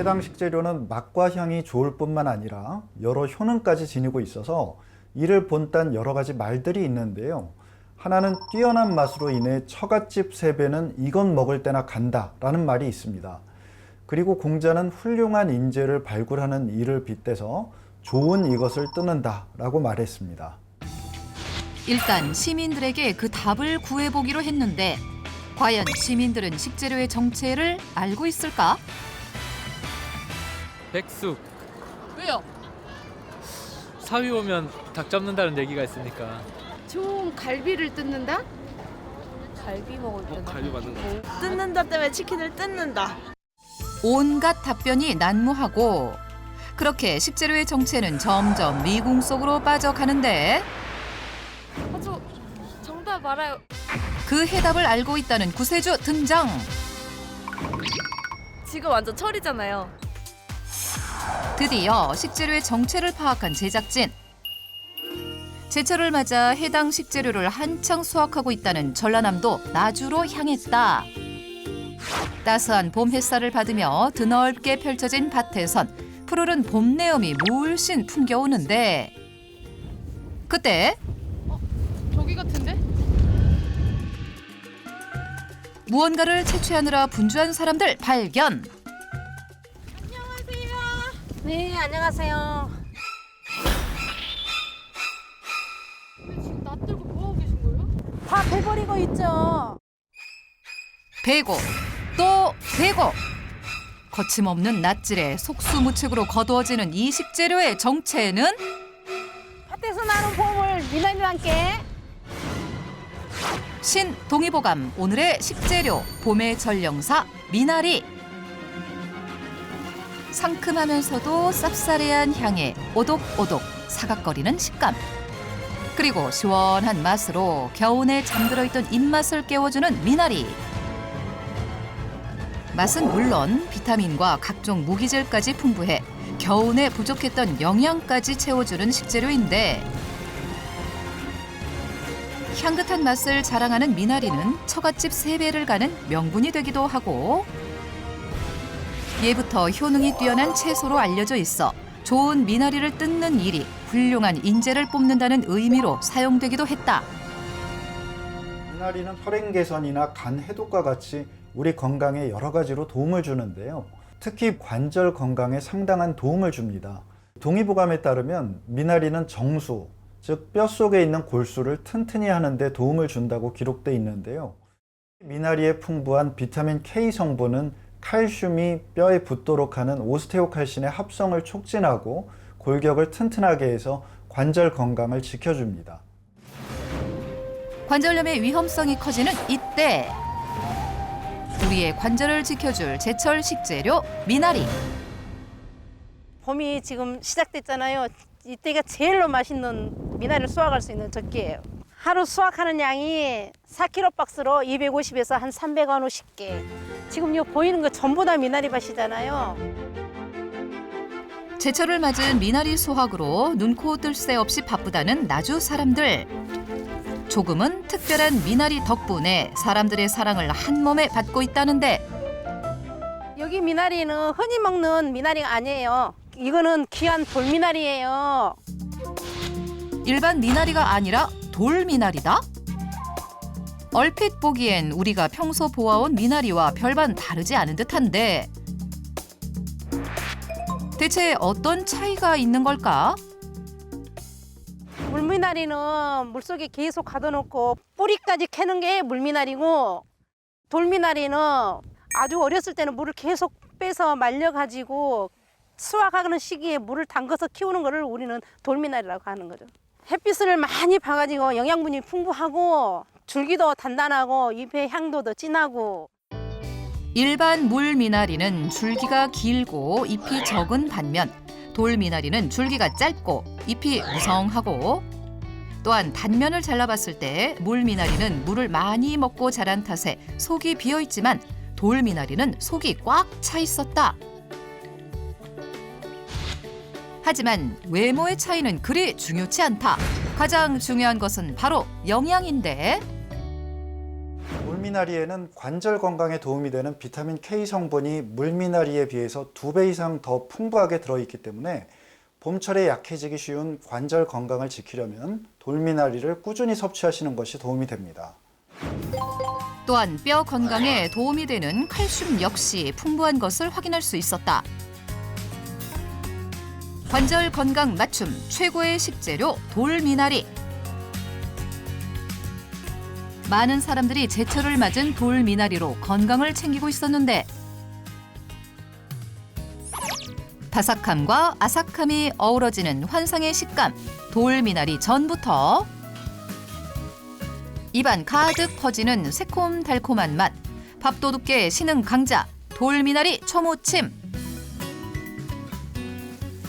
해당 식재료는 맛과 향이 좋을 뿐만 아니라 여러 효능까지 지니고 있어서 이를 본딴 여러 가지 말들이 있는데요. 하나는 뛰어난 맛으로 인해 처갓집 세배는 이건 먹을 때나 간다 라는 말이 있습니다. 그리고 공자는 훌륭한 인재를 발굴하는 일을 빗대서 좋은 이것을 뜨는다 라고 말했습니다. 일단 시민들에게 그 답을 구해보기로 했는데 과연 시민들은 식재료의 정체를 알고 있을까? 백숙 왜요? 사위 오면 닭 잡는다는 얘기가 있으니까 좋은 갈비를 뜯는다? 갈비 먹을 때는 갈비 맞는 거 뜯는다 때문에 치킨을 뜯는다. 온갖 답변이 난무하고 그렇게 식재료의 정체는 점점 미궁 속으로 빠져가는데 아저 정답 알아요. 그 해답을 알고 있다는 구세주 등장. 지금 완전 철이잖아요. 드디어 식재료의 정체를 파악한 제작진. 제철을 맞아 해당 식재료를 한창 수확하고 있다는 전라남도 나주로 향했다. 따스한 봄 햇살을 받으며 드넓게 펼쳐진 밭에선 푸르른 봄 내음이 물씬 풍겨오는데 그때 저기 같은데? 무언가를 채취하느라 분주한 사람들 발견. 네, 안녕하세요. 근데 지금 나 들고 뭐 하고 계신 거예요? 다 배버리고 있죠. 베고 또 베고 거침없는 낫질에 속수무책으로 거두어지는 이 식재료의 정체는 밭에서 나는 봄을 미나리와 함께 신동의보감 오늘의 식재료 봄의 전령사 미나리 상큼하면서도 쌉싸래한 향에 오독오독 사각거리는 식감. 그리고 시원한 맛으로 겨우내 잠들어 있던 입맛을 깨워주는 미나리. 맛은 물론 비타민과 각종 무기질까지 풍부해 겨우내 부족했던 영양까지 채워주는 식재료인데 향긋한 맛을 자랑하는 미나리는 처갓집 세배를 가는 명분이 되기도 하고 예부터 효능이 뛰어난 채소로 알려져 있어 좋은 미나리를 뜯는 일이 훌륭한 인재를 뽑는다는 의미로 사용되기도 했다. 미나리는 혈행 개선이나 간 해독과 같이 우리 건강에 여러 가지로 도움을 주는데요. 특히 관절 건강에 상당한 도움을 줍니다. 동의보감에 따르면 미나리는 정수, 즉 뼛속에 있는 골수를 튼튼히 하는데 도움을 준다고 기록돼 있는데요. 미나리에 풍부한 비타민 K 성분은 칼슘이 뼈에 붙도록 하는 오스테오칼신의 합성을 촉진하고 골격을 튼튼하게 해서 관절 건강을 지켜줍니다. 관절염의 위험성이 커지는 이때 우리의 관절을 지켜줄 제철 식재료 미나리 봄이 지금 시작됐잖아요. 이때가 제일로 맛있는 미나리를 수확할 수 있는 적기예요. 하루 수확하는 양이 4kg 박스로 250에서 한 300원 50개. 지금 요 보이는 거 전부 다 미나리 밭이잖아요. 제철을 맞은 미나리 수확으로 눈코 뜰 새 없이 바쁘다는 나주 사람들. 조금은 특별한 미나리 덕분에 사람들의 사랑을 한 몸에 받고 있다는데 여기 미나리는 흔히 먹는 미나리가 아니에요. 이거는 귀한 돌미나리예요. 일반 미나리가 아니라 돌 미나리다? 얼핏 보기엔 우리가 평소 보아온 미나리와 별반 다르지 않은 듯한데 대체 어떤 차이가 있는 걸까? 물미나리는 물속에 계속 가둬놓고 뿌리까지 캐는 게 물미나리고 돌미나리는 아주 어렸을 때는 물을 계속 빼서 말려가지고 수확하는 시기에 물을 담가서 키우는 거를 우리는 돌미나리라고 하는 거죠. 햇빛을 많이 봐가지고 영양분이 풍부하고 줄기도 단단하고 잎의 향도 더 진하고 일반 물 미나리는 줄기가 길고 잎이 적은 반면 돌 미나리는 줄기가 짧고 잎이 무성하고 또한 단면을 잘라봤을 때 물 미나리는 물을 많이 먹고 자란 탓에 속이 비어 있지만 돌 미나리는 속이 꽉 차 있었다. 하지만 외모의 차이는 그리 중요치 않다. 가장 중요한 것은 바로 영양인데 돌 돌미나리에는 관절 건강에 도움이 되는 비타민 K 성분이 물미나리에 비해서 두 배 이상 더 풍부하게 들어있기 때문에 봄철에 약해지기 쉬운 관절 건강을 지키려면 돌미나리를 꾸준히 섭취하시는 것이 도움이 됩니다. 또한 뼈 건강에 도움이 되는 칼슘 역시 풍부한 것을 확인할 수 있었다. 관절 건강 맞춤 최고의 식재료 돌미나리. 많은 사람들이 제철을 맞은 돌미나리로 건강을 챙기고 있었는데 바삭함과 아삭함이 어우러지는 환상의 식감 돌미나리 전부터 입안 가득 퍼지는 새콤달콤한 맛 밥도둑계 신흥 강자 돌미나리 초무침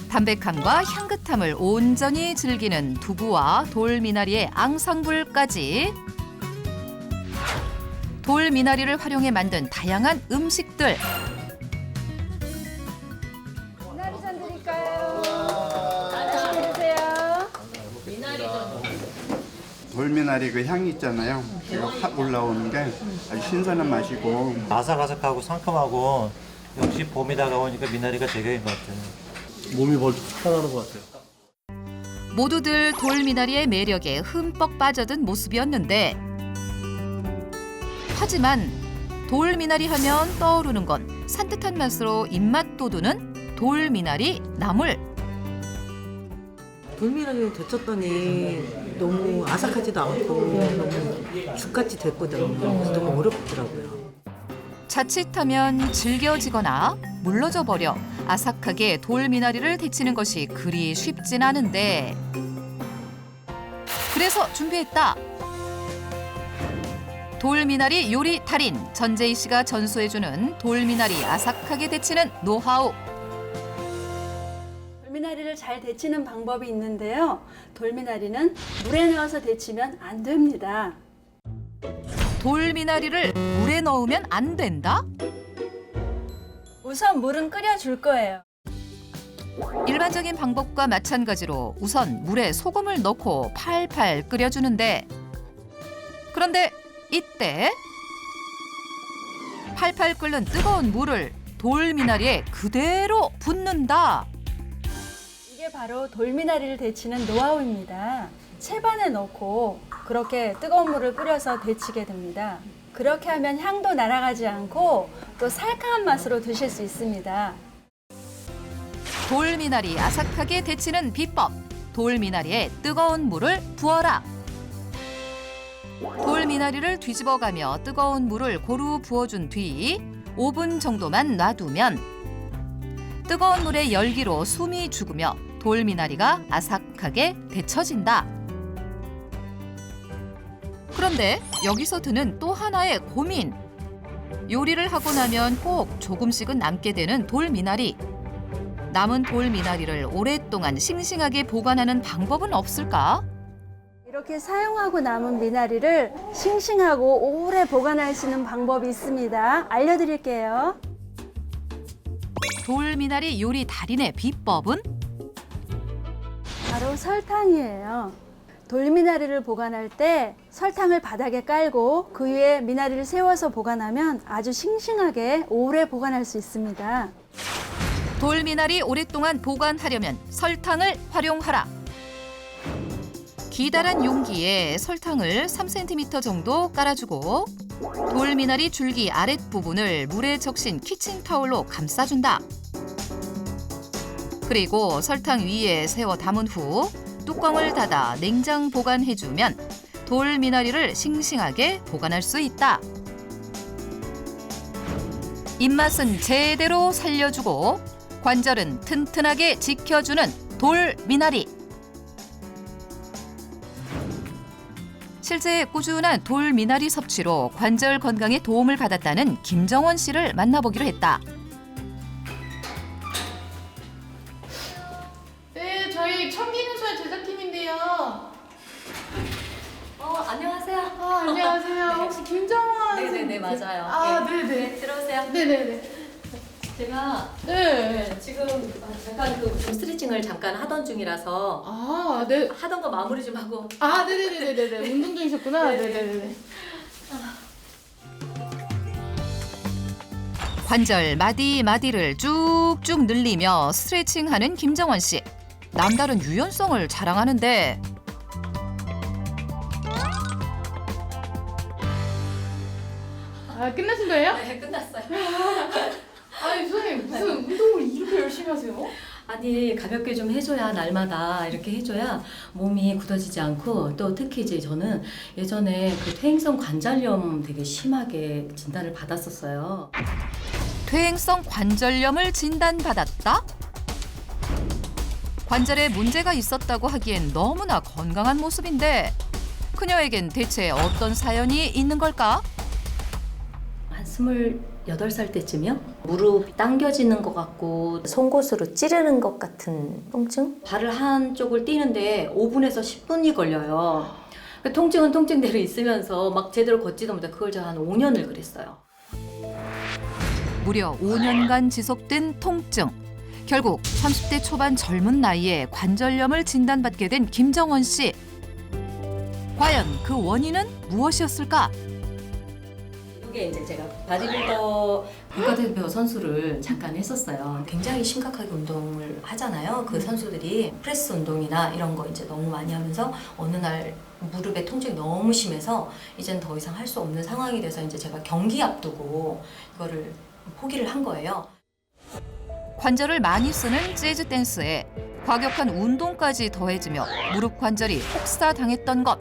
담백함과 향긋함을 온전히 즐기는 두부와 돌미나리의 앙상불까지 돌미나리를 활용해 만든 다양한 음식들 미나리전 드릴까요? 맛있게 드세요. 돌미나리 그 향이 있잖아요. 확 올라오는 게 아주 신선한 맛이고 아삭아삭하고 상큼하고 역시 봄이 다가오니까 미나리가 제격인 것 같아요. 몸이 벌써 편안한 것 같아요. 모두들 돌미나리의 매력에 흠뻑 빠져든 모습이었는데 하지만 돌미나리 하면 떠오르는 건 산뜻한 맛으로 입맛 돋우는 돌미나리 나물 돌미나리를 데쳤더니 너무 아삭하지도 않고 너무 죽같이 됐거든요. 그래서 너무 어렵더라고요. 자칫하면 질겨지거나 물러져 버려 아삭하게 돌 미나리를 데치는 것이 그리 쉽진 않은데 그래서 준비했다. 돌미나리 요리 달인 전재희 씨가 전수해주는 돌미나리 아삭하게 데치는 노하우. 돌미나리를 잘 데치는 방법이 있는데요. 돌미나리는 물에 넣어서 데치면 안 됩니다. 돌미나리를 물에 넣으면 안 된다? 우선 물은 끓여줄 거예요. 일반적인 방법과 마찬가지로 우선 물에 소금을 넣고 팔팔 끓여주는데 그런데 이때 팔팔 끓는 뜨거운 물을 돌미나리에 그대로 붓는다. 이게 바로 돌미나리를 데치는 노하우입니다. 채반에 넣고 그렇게 뜨거운 물을 끓여서 데치게 됩니다. 그렇게 하면 향도 날아가지 않고 또 살카한 맛으로 드실 수 있습니다. 돌미나리 아삭하게 데치는 비법. 돌미나리에 뜨거운 물을 부어라. 돌미나리를 뒤집어가며 뜨거운 물을 고루 부어준 뒤 5분 정도만 놔두면 뜨거운 물의 열기로 숨이 죽으며 돌미나리가 아삭하게 데쳐진다. 그런데 여기서 드는 또 하나의 고민. 요리를 하고 나면 꼭 조금씩은 남게 되는 돌 미나리. 남은 돌 미나리를 오랫동안 싱싱하게 보관하는 방법은 없을까? 이렇게 사용하고 남은 미나리를 싱싱하고 오래 보관할 수 있는 방법이 있습니다. 알려드릴게요. 돌 미나리 요리 달인의 비법은 바로 설탕이에요. 돌미나리를 보관할 때 설탕을 바닥에 깔고 그 위에 미나리를 세워서 보관하면 아주 싱싱하게 오래 보관할 수 있습니다. 돌미나리 오랫동안 보관하려면 설탕을 활용하라. 기다란 용기에 설탕을 3cm 정도 깔아주고 돌미나리 줄기 아랫부분을 물에 적신 키친타올로 감싸준다. 그리고 설탕 위에 세워 담은 후 뚜껑을 닫아 냉장 보관해주면 돌 미나리를 싱싱하게 보관할 수 있다. 입맛은 제대로 살려주고 관절은 튼튼하게 지켜주는 돌 미나리. 실제 꾸준한 돌 미나리 섭취로 관절 건강에 도움을 받았다는 김정원 씨를 만나보기로 했다. 맞아요. 아, 예. 네, 네, 네. 들어오세요. 네네네. 제가 네. 지금 아, 잠깐 그 스트레칭을 잠깐 하던 중이라서 아, 네. 하던 거 마무리 좀 하고 아, 네네네네네. 운동 중이셨구나. 네 네네. 관절 마디 마디를 쭉쭉 늘리며 스트레칭하는 김정원 씨. 남다른 유연성을 자랑하는데 아 끝나신 거예요? 네, 끝났어요. 아니 선생님 무슨 운동을 이렇게 열심히 하세요? 아니 가볍게 좀 해줘야 날마다 이렇게 해줘야 몸이 굳어지지 않고 또 특히 이제 저는 예전에 그 퇴행성 관절염 되게 심하게 진단을 받았었어요. 퇴행성 관절염을 진단받았다? 관절에 문제가 있었다고 하기엔 너무나 건강한 모습인데 그녀에겐 대체 어떤 사연이 있는 걸까? 한 스물여덟 살 때쯤이요? 무릎이 당겨지는 것 같고 송곳으로 찌르는 것 같은 통증? 발을 한쪽을 띄는데 5분에서 10분이 걸려요. 그 통증은 통증대로 있으면서 막 제대로 걷지도 못해 그걸 제가 한 5년을 그랬어요. 무려 5년간 지속된 통증. 결국 30대 초반 젊은 나이에 관절염을 진단받게 된 김정원 씨. 과연 그 원인은 무엇이었을까? 이게 이제 제가 바디빌더 국가대표 선수를 잠깐 했었어요. 굉장히 심각하게 운동을 하잖아요. 그 선수들이 프레스 운동이나 이런 거 이제 너무 많이 하면서 어느 날 무릎에 통증이 너무 심해서 이제는 더 이상 할 수 없는 상황이 돼서 이제 제가 경기 앞두고 이거를 포기를 한 거예요. 관절을 많이 쓰는 재즈 댄스에 과격한 운동까지 더해지며 무릎 관절이 혹사당했던 것.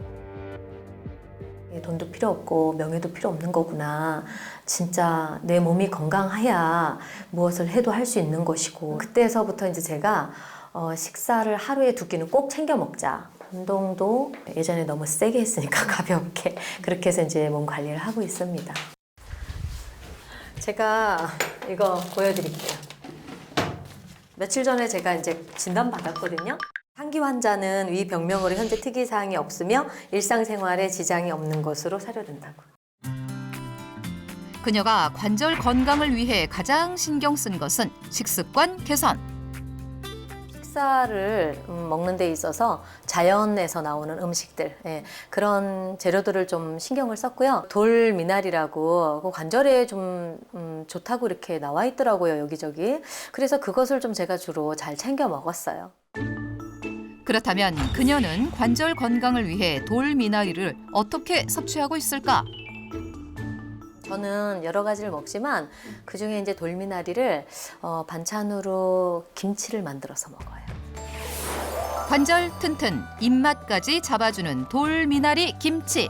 돈도 필요 없고 명예도 필요 없는 거구나. 진짜 내 몸이 건강해야 무엇을 해도 할 수 있는 것이고 그때서부터 이제 제가 어, 식사를 하루에 두 끼는 꼭 챙겨 먹자. 운동도 예전에 너무 세게 했으니까 가볍게 그렇게 해서 이제 몸 관리를 하고 있습니다. 제가 이거 보여드릴게요. 며칠 전에 제가 이제 진단 받았거든요. 상기 환자는 위 병명으로 현재 특이 사항이 없으며 일상생활에 지장이 없는 것으로 사료된다고. 그녀가 관절 건강을 위해 가장 신경 쓴 것은 식습관 개선. 식사를 음, 먹는 데 있어서 자연에서 나오는 음식들 예, 그런 재료들을 좀 신경을 썼고요. 돌 미나리라고 그 관절에 좀 음, 좋다고 이렇게 나와 있더라고요 여기저기. 그래서 그것을 좀 제가 주로 잘 챙겨 먹었어요. 그렇다면 그녀는 관절 건강을 위해 돌미나리를 어떻게 섭취하고 있을까? 저는 여러 가지를 먹지만 그 중에 이제 돌미나리를 어, 반찬으로 김치를 만들어서 먹어요. 관절 튼튼, 입맛까지 잡아주는 돌미나리 김치.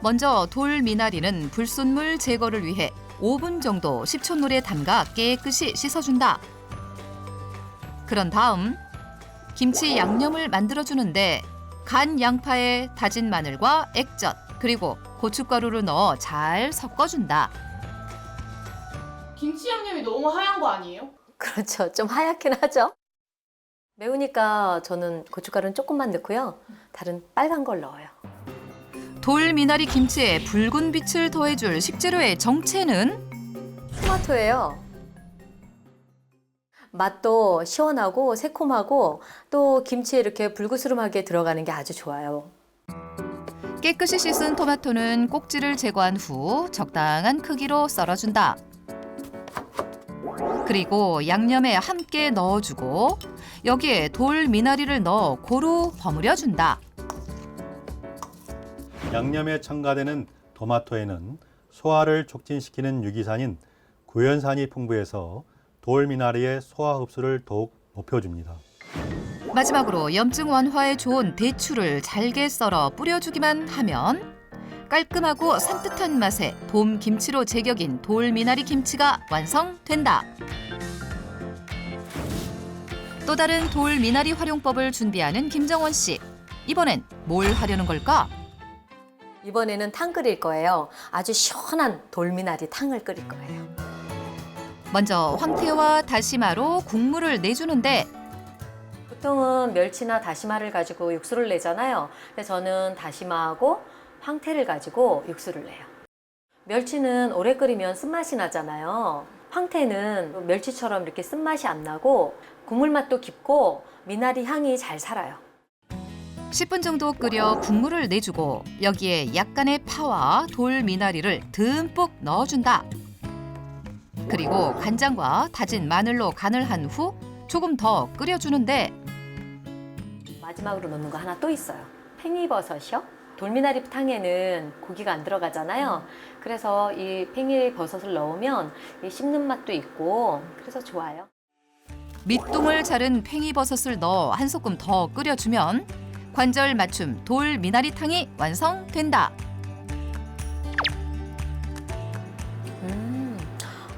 먼저 돌미나리는 불순물 제거를 위해 5분 정도 식초물에 담가 깨끗이 씻어준다. 그런 다음 김치 양념을 만들어 주는데 간 양파에 다진 마늘과 액젓 그리고 고춧가루를 넣어 잘 섞어준다. 김치 양념이 너무 하얀 거 아니에요? 그렇죠. 좀 하얗긴 하죠. 매우니까 저는 고춧가루는 조금만 넣고요. 다른 빨간 걸 넣어요. 돌 미나리 김치에 붉은 빛을 더해줄 식재료의 정체는 토마토예요. 맛도 시원하고 새콤하고 또 김치에 이렇게 불그스름하게 들어가는 게 아주 좋아요. 깨끗이 씻은 토마토는 꼭지를 제거한 후 적당한 크기로 썰어준다. 그리고 양념에 함께 넣어주고 여기에 돌 미나리를 넣어 고루 버무려준다. 양념에 첨가되는 토마토에는 소화를 촉진시키는 유기산인 구연산이 풍부해서 돌미나리의 소화 흡수를 더욱 높여줍니다. 마지막으로 염증 완화에 좋은 대추를 잘게 썰어 뿌려주기만 하면 깔끔하고 산뜻한 맛의 봄 김치로 제격인 돌미나리 김치가 완성된다. 또 다른 돌미나리 활용법을 준비하는 김정원 씨. 이번엔 뭘 하려는 걸까? 이번에는 탕 끓일 거예요. 아주 시원한 돌미나리 탕을 끓일 거예요. 먼저 황태와 다시마로 국물을 내주는데 보통은 멸치나 다시마를 가지고 육수를 내잖아요. 근데 저는 다시마하고 황태를 가지고 육수를 내요. 멸치는 오래 끓이면 쓴맛이 나잖아요. 황태는 멸치처럼 이렇게 쓴맛이 안 나고 국물 맛도 깊고 미나리 향이 잘 살아요. 10분 정도 끓여 국물을 내주고 여기에 약간의 파와 돌 미나리를 듬뿍 넣어준다. 그리고 간장과 다진 마늘로 간을 한 후 조금 더 끓여주는데 마지막으로 넣는 거 하나 또 있어요. 팽이버섯이요. 돌미나리 탕에는 고기가 안 들어가잖아요. 그래서 이 팽이버섯을 넣으면 이 씹는 맛도 있고 그래서 좋아요. 밑둥을 자른 팽이버섯을 넣어 한 소끔 더 끓여주면 관절 맞춤 돌 미나리탕이 완성된다.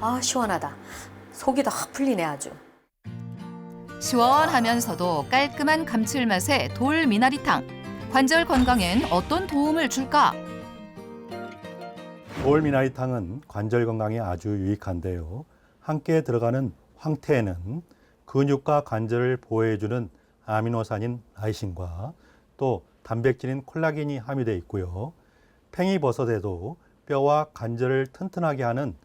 아 시원하다. 속이 다확 풀리네 아주. 시원하면서도 깔끔한 감칠맛의 돌 미나리탕. 관절 건강엔 어떤 도움을 줄까? 돌 미나리탕은 관절 건강에 아주 유익한데요. 함께 들어가는 황태에는 근육과 관절을 보호해주는 아미노산인 라이신과 또 단백질인 콜라겐이 함유되어 있고요. 팽이버섯에도 뼈와 관절을 튼튼하게 하는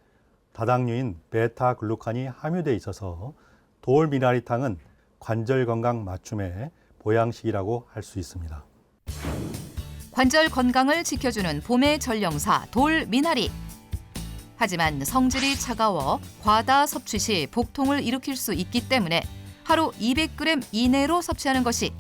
다당류인 베타글루칸이 함유되어 있어서 돌미나리탕은 관절 건강 맞춤의 보양식이라고 할 수 있습니다. 관절 건강을 지켜주는 봄의 전령사 돌 미나리. 하지만 성질이 차가워 과다 섭취 시 복통을 일으킬 수 있기 때문에 하루 200g 이내로 섭취하는 것이